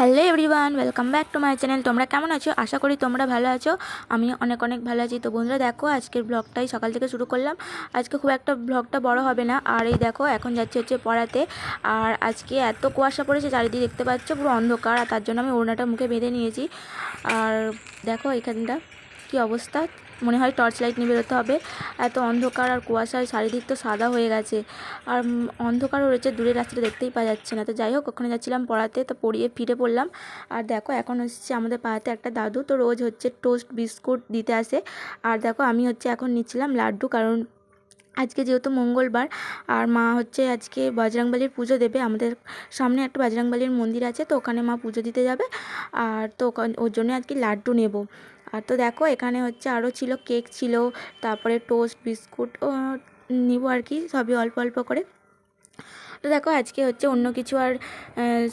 Hello everyone, welcome back to my channel. তোমরা কেমন আছো? আশা করি তোমরা ভালো আছো। আমি অনেক অনেক ভালো আছি। তো বন্ধুরা, দেখো, আজকের ব্লগটাই সকাল থেকে শুরু করলাম। আজকে খুব একটা ব্লগটা বড় হবে না। আর এই দেখো, এখন যাচ্ছি হচ্ছে পড়াতে। আর আজকে এত কুয়াশা পড়েছে, চারিদিকে দেখতে পাচ্ছ পুরো অন্ধকার। আর তার জন্য আমি ওড়নাটা মুখে বেঁধে নিয়েছি। আর দেখো, এখানটা কি অবস্থা? মনে হয় টর্চ লাইট নিয়ে বেরোতে হবে। এত অন্ধকার আর কুয়াশায় চারিদিক তো সাদা হয়ে গেছে। আর অন্ধকারও রয়েছে, দূরের রাস্তাটা দেখতেই পাওয়া যাচ্ছে না। তো যাই হোক, ওখানে যাচ্ছিলাম পড়াতে, তো পড়িয়ে ফিরে পড়লাম। আর দেখো, এখন হচ্ছে আমাদের পাড়াতে একটা দাদু। তো রোজ হচ্ছে টোস্ট বিস্কুট দিতে আসে। আর দেখো, আমি হচ্ছে এখন নিচ্ছিলাম লাড্ডু, কারণ আজকে যেহেতু মঙ্গলবার, আর মা হচ্ছে আজকে বজরংবলির পুজো দেবে। আমাদের সামনে একটা বজরংবলির মন্দির আছে, তো ওখানে মা পুজো দিতে যাবে। আর তো ওর জন্য আজকে লাড্ডু নেব। আর তো দেখো, এখানে হচ্ছে আরও ছিল কেক ছিল, তারপরে টোস্ট, বিস্কুট নিব আর কি, সবই অল্প অল্প করে। তো দেখো, আজকে হচ্ছে অন্য কিছু আর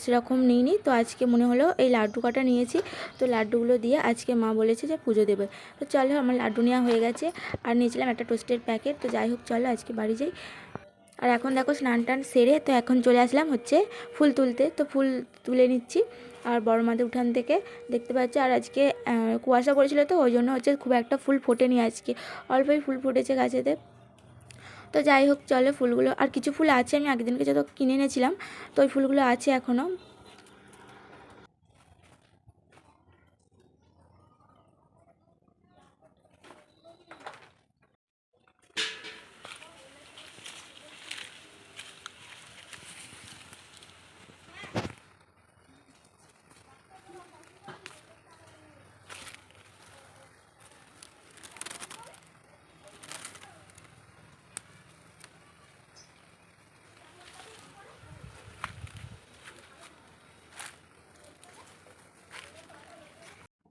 সেরকম নিইনি। তো আজকে মনে হলো এই লাড্ডু কটা নিয়েছি। তো লাড্ডুগুলো দিয়ে আজকে মা বলেছে যে পুজো দেবে। তো চলো, আমার লাড্ডু নেওয়া হয়ে গেছে। আর নিয়েছিলাম একটা টোস্টের প্যাকেট। তো যাই হোক, চলো আজকে বাড়ি যাই। আর এখন দেখো স্নান টান সেরে তো এখন চলে আসলাম হচ্ছে ফুল তুলতে। তো ফুল তুলে নিচ্ছি আর বড় মাদের উঠান থেকে দেখতে পাচ্ছি। আর আজকে কুয়াশা পড়েছিল তো, ওই জন্য হচ্ছে খুব একটা ফুল ফোটেনি আজকে। অল্পই ফুল ফুটেছে গাছেতে। তো যাই হোক, চলে ফুলগুলো, আর কিছু ফুল আছে, আমি আগের দিনকে যত কিনে এনেছিলাম, তো ওই ফুলগুলো আছে এখনও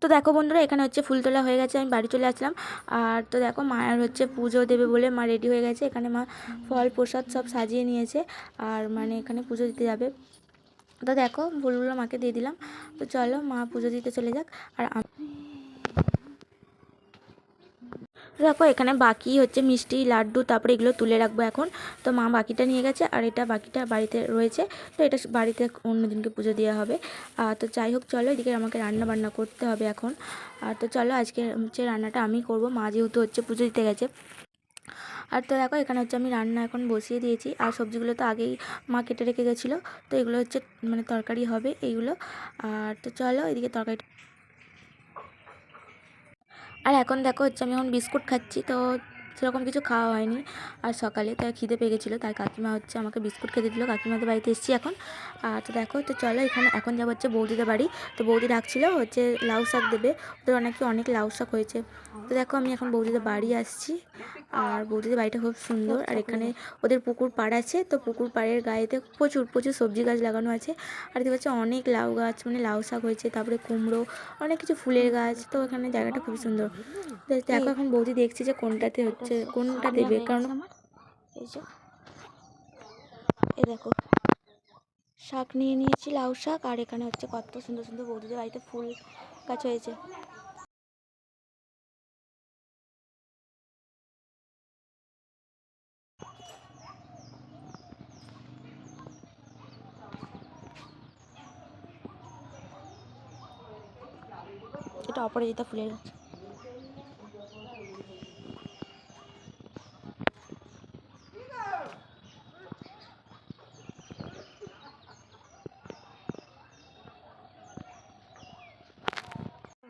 তো দেখো বন্ধুরা, এখানে হচ্ছে ফুল তোলা হয়ে গেছে, আমি বাড়ি চলে আসলাম। আর তো দেখো, মায়ের হচ্ছে পুজো দেবে বলে মা রেডি হয়ে গেছে। এখানে মা ফল প্রসাদ সব সাজিয়ে নিয়েছে আর মানে এখানে পুজো দিতে যাবে। তো দেখো ফুলগুলো মাকে দিয়ে দিলাম। তো চলো মা পুজো দিতে চলে যাক। আর আম- দেখো এখানে বাকি হচ্ছে মিষ্টি, লাড্ডু, তারপরে এগুলো তুলে রাখব এখন। তো মা বাকিটা নিয়ে গেছে, আর এটা বাকিটা বাড়িতে রয়েছে। তো এটা বাড়িতে অন্য দিনকে পুজো দেওয়া হবে। আর তো যাই হোক, চলো এদিকে আমাকে রান্না বান্না করতে হবে এখন। আর তো চলো, আজকে হচ্ছে রান্নাটা আমি করব। মা যেহেতু হচ্ছে পুজো দিতে গেছে। আর তো দেখো, এখানে হচ্ছে আমি রান্না এখন বসিয়ে দিয়েছি। আর সবজিগুলো তো আগেই মা কেটে রেখে গেছিল। তো এগুলো হচ্ছে মানে তরকারি হবে এইগুলো। আর তো চলো, এদিকে তরকারি আর এখন দেখো হচ্ছে আমি এখন বিস্কুট খাচ্ছি তো সেরকম কিছু খাওয়া হয়নি। আর সকালে তাই খিদে পেয়ে গেছিল তাই কাকিমা হচ্ছে আমাকে বিস্কুট খেতে দিল। কাকিমাদের বাড়িতে এসেছি এখন। আর তো দেখো, তো চলো এখানে এখন যাব হচ্ছে বৌদিদের বাড়ি। তো বৌদি ডাকছিলো হচ্ছে লাউ শাক দেবে। ওদের অনেকে অনেক লাউ শাক হয়েছে। তো দেখো আমি এখন বৌদিদের বাড়ি আসছি। আর বৌদিদের বাড়িটা খুব সুন্দর। আর এখানে ওদের পুকুর পাড় আছে। তো পুকুর পাড়ের গায়েতে প্রচুর প্রচুর সবজি গাছ লাগানো আছে। আর দেখতে পাচ্ছি অনেক লাউ গাছ মানে লাউ শাক হয়েছে। তারপরে কুমড়ো, অনেক কিছু ফুলের গাছ। তো এখানে জায়গাটা খুবই সুন্দর। দেখো এখন বৌদি দেখছি যে কোনটাতে হচ্ছে কোনটা দেবে? কারণ এই যে এই দেখো শাক নিয়ে নিয়েছি লাউ শাক আর এখানে হচ্ছে কত সুন্দর সুন্দর বৌদিদের বাড়িতে ফুল গাছ হয়েছে। এটা অপরাজিতা ফুলের গাছ।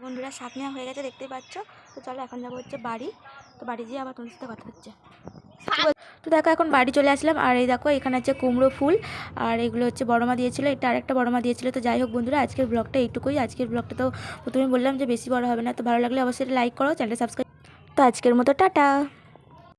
বন্ধুরা শাক নেওয়া হয়ে গেছে, দেখতেই পাচ্ছ? তো চলো এখন যাব হচ্ছে বাড়ি। তো বাড়ি গিয়ে আবার তোমার সাথে কথা হচ্ছে। তো দেখো, এখন বাড়ি চলে আসলাম। আর এই দেখো, এখানে হচ্ছে কুমড়ো ফুল। আর এগুলো হচ্ছে বড়মা দিয়েছিলো। এটা আরেকটা বড়মা দিয়েছিলো। তো যাই হোক বন্ধুরা, আজকের ব্লগটা এইটুকুই। আজকের ব্লগটা তো প্রথমে বললাম যে বেশি বড় হবে না। তো ভালো লাগলে অবশ্যই লাইক করো, চ্যানেলটা সাবস্ক্রাইব তো আজকের মতো, টাটা।